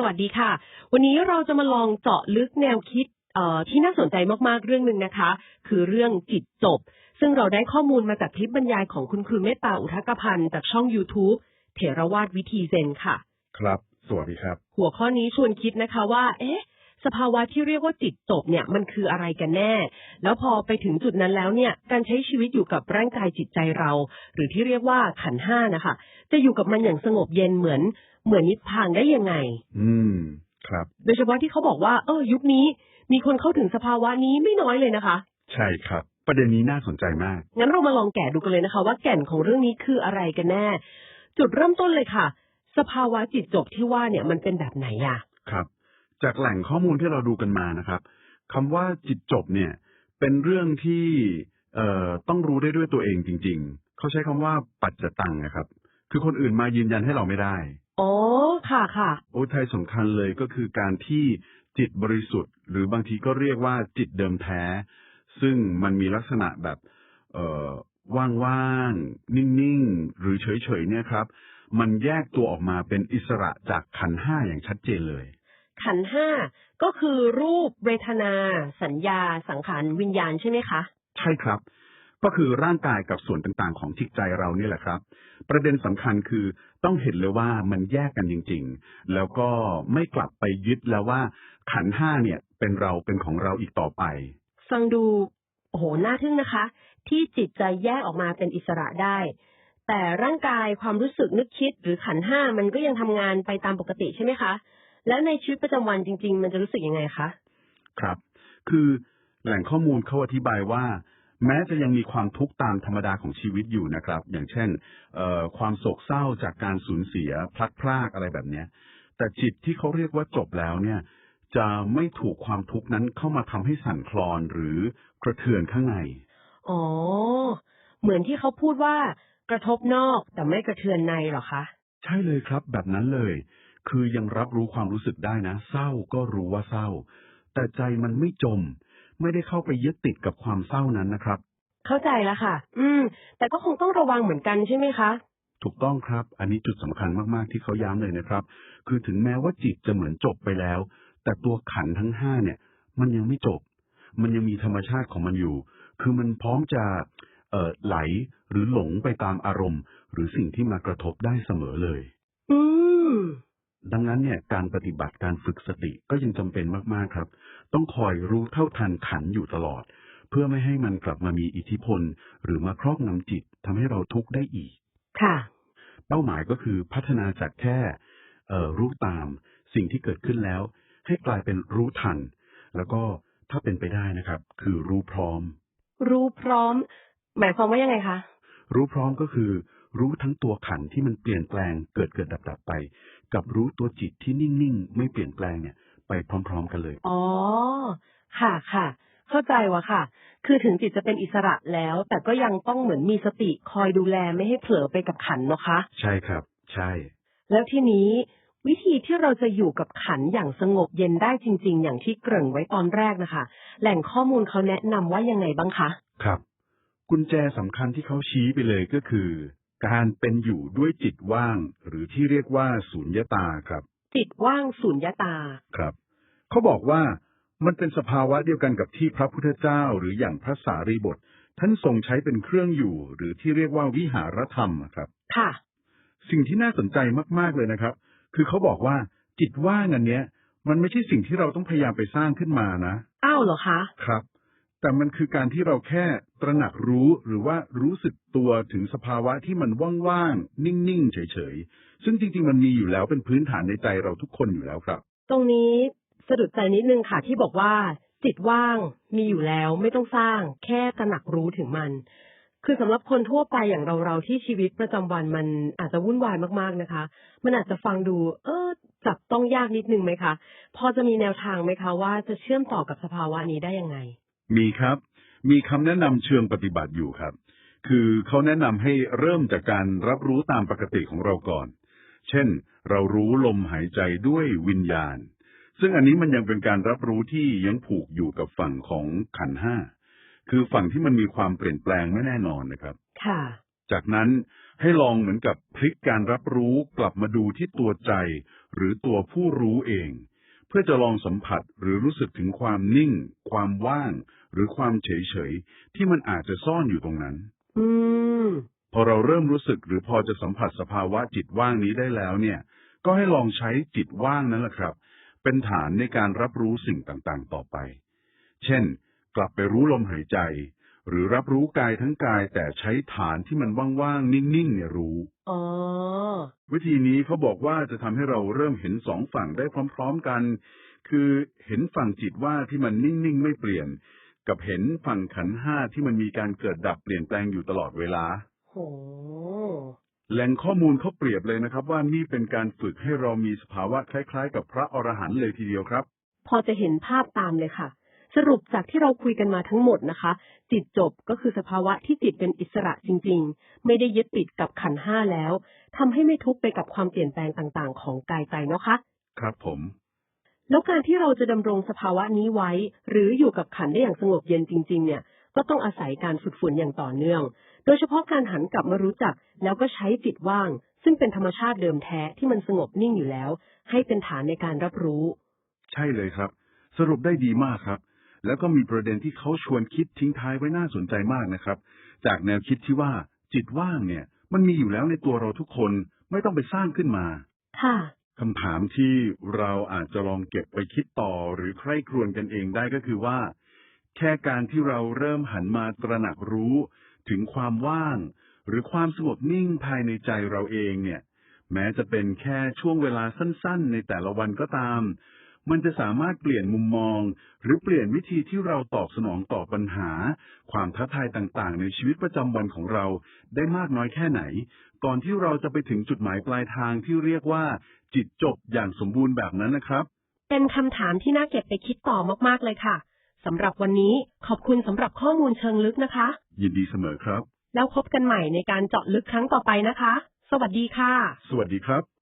สวัสดีค่ะ วันนี้เราจะมาลองเจาะลึกแนวคิดเอ่อที่น่าสนใจมากๆเรื่องหนึ่งนะคะ คือเรื่องจิตจบ ซึ่งเราได้ข้อมูลมาจากคลิปบรรยายของคุณครูเมตตาอุทกพันธ์จากช่อง YouTube เถรวาทวิธีเซนค่ะ ครับ สวัสดีครับ หัวข้อนี้ชวนคิดนะคะว่า เอ๊ะ สภาวะที่เรียกว่าจิตจบเนี่ยมันคืออะไรกันแน่ แล้วพอไปถึงจุดนั้นแล้วเนี่ยการใช้ชีวิตอยู่กับร่างกายจิตใจเรา หรือที่เรียกว่าขันธ์ห้านะคะ จะอยู่กับมันอย่างสงบเย็นเหมือนเหมือนนิพพานได้ยังไง อืมครับ โดยเฉพาะที่เขาบอกว่า เออยุคนี้มีคนเข้าถึงสภาวะนี้ไม่น้อยเลยนะคะ ใช่ครับ ประเด็นนี้น่าสนใจมาก งั้นเรามาลองแกะดูกันเลยนะคะ ว่าแก่นของเรื่องนี้คืออะไรกันแน่ จุดเริ่มต้นเลยค่ะ สภาวะจิตจบที่ว่าเนี่ยมันเป็นแบบไหนอะครับ จากแหล่งข้อมูลที่เราดูกันมานะครับคำว่าจิตจบเนี่ย เป็นเรื่องที่เอ่อต้องรู้ได้ด้วยตัวเองจริง ๆ เขาใช้คำว่าปัจจตังนะครับ คือคนอื่นมายืนยันให้เราไม่ได้อ๋อค่ะค่ะ โอ้ไทยสำคัญเลยก็คือการที่จิตบริสุทธิ์ หรือบางทีก็เรียกว่าจิตเดิมแท้ ซึ่งมันมีลักษณะแบบ เอ่อว่างๆ นิ่งๆ หรือเฉยๆเนี่ยครับ มันแยกตัวออกมาเป็นอิสระจากขันธ์ห้าอย่างชัดเจนเลย ขันธ์ห้าก็คือรูปเวทนา สัญญา สังขารวิญญาณใช่ไหมคะ ใช่ครับ ก็คือร่างกายกับส่วนต่างๆ ของจิตใจเรานี่แหละครับ ประเด็นสำคัญคือต้องเห็นเลยว่ามันแยกกันจริง ๆ แล้วก็ไม่กลับไปยึดแล้วว่า ขันธ์ห้าเนี่ยเป็นเราเป็นของเราอีกต่อไป ฟังดูโอ้โหน่าทึ่งนะคะ ที่จิตใจแยกออกมาเป็นอิสระได้ แต่ร่างกายความรู้สึกนึกคิดหรือขันธ์ห้ามันก็ยังทำงานไปตามปกติใช่ไหมคะ แล้วในชีวิตประจำวันจริง ๆ มันจะรู้สึกยังไงคะครับ คือแหล่งข้อมูลเขาอธิบายว่า แม้จะยังมีความทุกข์ตามธรรมดาของชีวิตอยู่นะครับ อย่างเช่นเอ่อความโศกเศร้าจากการสูญเสียพลัดพรากอะไรแบบเนี้ยแต่จิตที่เขาเรียกว่าจบแล้วเนี่ย จะไม่ถูกความทุกข์นั้นเข้ามาทำให้สั่นคลอนหรือกระเทือนข้างในอ๋อเหมือนที่เขาพูดว่ากระทบนอกแต่ไม่กระเทือนในเหรอคะ ใช่เลยครับ แบบนั้นเลย คือยังรับรู้ความรู้สึกได้นะ เศร้าก็รู้ว่าเศร้า แต่ใจมันไม่จม ไม่ได้เข้าไปยึดติดกับความเศร้านั้นนะครับ เข้าใจแล้วค่ะ อืม แต่ก็คงต้องระวังเหมือนกันใช่ไหมคะ ถูกต้องครับ อันนี้จุดสำคัญมากๆที่เขาย้ำเลยนะครับ คือถึงแม้ว่าจิตจะเหมือนจบไปแล้ว แต่ตัวขันธ์ทั้งห้าเนี่ย มันยังไม่จบ มันยังมีธรรมชาติของมันอยู่ คือมันพร้อมจะเอ่อไหลหรือหลงไปตามอารมณ์ หรือสิ่งที่มากระทบได้เสมอเลยอืม ดังนั้นเนี่ยการปฏิบัติการฝึกสติก็ยังจำเป็นมากๆครับ ต้องคอยรู้เท่าทันขันธ์อยู่ตลอด เพื่อไม่ให้มันกลับมามีอิทธิพล หรือมาครอบงำจิตทำให้เราทุกข์ได้อีก ค่ะ เป้าหมายก็คือพัฒนาจากแค่เอ่อรู้ตามสิ่งที่เกิดขึ้นแล้ว ให้กลายเป็นรู้ทัน แล้วก็ถ้าเป็นไปได้นะครับ คือรู้พร้อม รู้พร้อม หมายความว่ายังไงคะรู้พร้อมก็คือ รู้ทั้งตัวขันธ์ที่มันเปลี่ยนแปลงเกิดเกิดดับดับไป กับรู้ตัวจิตที่นิ่งๆ ไม่เปลี่ยนแปลงเนี่ย ไปพร้อม ๆ กันเลย อ๋อ ค่ะค่ะ เข้าใจว่ะค่ะ คือถึงจิตจะเป็นอิสระแล้ว แต่ก็ยังต้องเหมือนมีสติคอยดูแลไม่ให้เผลอไปกับขันธ์เนาะคะ ใช่ครับ ใช่ แล้วทีนี้วิธีที่เราจะอยู่กับขันธ์อย่างสงบเย็นได้จริง ๆ อย่างที่เกริ่นไว้ตอนแรกนะคะ แหล่งข้อมูลเขาแนะนำว่ายังไงบ้างคะ ครับ กุญแจสำคัญที่เขาชี้ไปเลยก็คือ การเป็นอยู่ด้วยจิตว่าง หรือที่เรียกว่าสุญญตาครับ จิตว่างสุญญตาครับ เขาบอกว่ามันเป็นสภาวะเดียวกันกับที่พระพุทธเจ้าหรืออย่างพระสารีบทท่านทรงใช้เป็นเครื่องอยู่ หรือที่เรียกว่าวิหารธรรมอะครับ ค่ะ สิ่งที่น่าสนใจมาก ๆ เลยนะครับ คือเขาบอกว่าจิตว่างอันเนี้ย มันไม่ใช่สิ่งที่เราต้องพยายามไปสร้างขึ้นมานะ อ้าวเหรอคะ ครับ แต่มันคือการที่เราแค่ตระหนักรู้หรือว่ารู้สึกตัวถึงสภาวะที่มันว่างๆ นิ่งๆ เฉยๆ ซึ่งจริงๆ มันมีอยู่แล้วเป็นพื้นฐานในใจเราทุกคนอยู่แล้วครับ ตรงนี้สะดุดใจนิดนึงค่ะที่บอกว่า จิตว่างมีอยู่แล้วไม่ต้องสร้าง แค่ตระหนักรู้ถึงมัน คือสำหรับคนทั่วไปอย่างเราเราที่ชีวิตประจำวันมันอาจจะวุ่นวายมากๆนะคะ มันอาจจะฟังดู เออจับต้องยากนิดนึงไหมคะ พอจะมีแนวทางไหมคะว่าจะเชื่อมต่อกับสภาวะนี้ได้ยังไง มีครับ มีคำแนะนำเชิงปฏิบัติอยู่ครับ คือเขาแนะนำให้เริ่มจากการรับรู้ตามปกติของเราก่อน เช่น เรารู้ลมหายใจด้วยวิญญาณ ซึ่งอันนี้มันยังเป็นการรับรู้ที่ยังผูกอยู่กับฝั่งของขันห้า คือฝั่งที่มันมีความเปลี่ยนแปลงไม่แน่นอนนะครับ ค่ะ จากนั้นให้ลองเหมือนกับพลิกการรับรู้กลับมาดูที่ตัวใจ หรือตัวผู้รู้เอง เพื่อจะลองสัมผัสหรือรู้สึกถึงความนิ่ง ความว่าง หรือความเฉยเฉยๆที่มันอาจจะซ่อนอยู่ตรงนั้น อืม พอเราเริ่มรู้สึกหรือพอจะสัมผัสสภาวะจิตว่างนี้ได้แล้วเนี่ย ก็ให้ลองใช้จิตว่างนั่นแหละครับ เป็นฐานในการรับรู้สิ่งต่างๆ ต่อไป เช่น กลับไปรู้ลมหายใจ หรือรับรู้กายทั้งกายแต่ใช้ฐานที่มันว่างๆ นิ่งๆ เนี่ยรู้ อ๋อ วิธีนี้เขาบอกว่าจะทำให้เราเริ่มเห็นสองฝั่งได้พร้อม ๆ กัน คือเห็นฝั่งจิตว่าที่มันนิ่งๆ ไม่เปลี่ยน กับเห็นฝั่งขันธ์ห้าที่มันมีการเกิดดับเปลี่ยนแปลงอยู่ตลอดเวลา โห แหล่งข้อมูลเขาเปรียบเลยนะครับ ว่านี่เป็นการฝึกให้เรามีสภาวะคล้ายๆ กับพระอรหันต์เลยทีเดียวครับ พอจะเห็นภาพตามเลยค่ะ สรุปจากที่เราคุยกันมาทั้งหมดนะคะ จิตจบก็คือสภาวะที่จิตเป็นอิสระจริง ๆ ไม่ได้ยึดติดกับขันธ์ห้าแล้วทำให้ไม่ทุกข์ไปกับความเปลี่ยนแปลงต่างๆ ของกายใจเนาะคะ ครับผม แล้วการที่เราจะดำรงสภาวะนี้ไว้ หรืออยู่กับขันธ์ได้อย่างสงบเย็นจริง ๆ เนี่ย ก็ต้องอาศัยการฝึกฝนอย่างต่อเนื่อง โดยเฉพาะการหันกลับมารู้จัก แล้วก็ใช้จิตว่าง ซึ่งเป็นธรรมชาติเดิมแท้ที่มันสงบนิ่งอยู่แล้ว ให้เป็นฐานในการรับรู้ ใช่เลยครับ สรุปได้ดีมากครับ แล้วก็มีประเด็นที่เขาชวนคิดทิ้งท้ายไว้น่าสนใจมากนะครับ จากแนวคิดที่ว่าจิตว่างเนี่ย มันมีอยู่แล้วในตัวเราทุกคนไม่ต้องไปสร้างขึ้นมา ค่ะ คำถามที่เราอาจจะลองเก็บไปคิดต่อหรือใคร่ครวญกันเองได้ก็คือว่า แค่การที่เราเริ่มหันมาตระหนักรู้ถึงความว่าง หรือความสงบนิ่งภายในใจเราเองเนี่ย แม้จะเป็นแค่ช่วงเวลาสั้น ๆ ในแต่ละวันก็ตาม มันจะสามารถเปลี่ยนมุมมอง หรือเปลี่ยนวิธีที่เราตอบสนองต่อปัญหา ความท้าทายต่างๆ ในชีวิตประจำวันของเราได้มากน้อยแค่ไหน ก่อนที่เราจะไปถึงจุดหมายปลายทางที่เรียกว่า จิตจบอย่างสมบูรณ์แบบนั้นนะครับ เป็นคำถามที่น่าเก็บไปคิดต่อมากๆเลยค่ะสำหรับวันนี้ขอบคุณสำหรับข้อมูลเชิงลึกนะคะ ยินดีเสมอครับ แล้วพบกันใหม่ในการเจาะลึกครั้งต่อไปนะคะ สวัสดีค่ะ สวัสดีครับ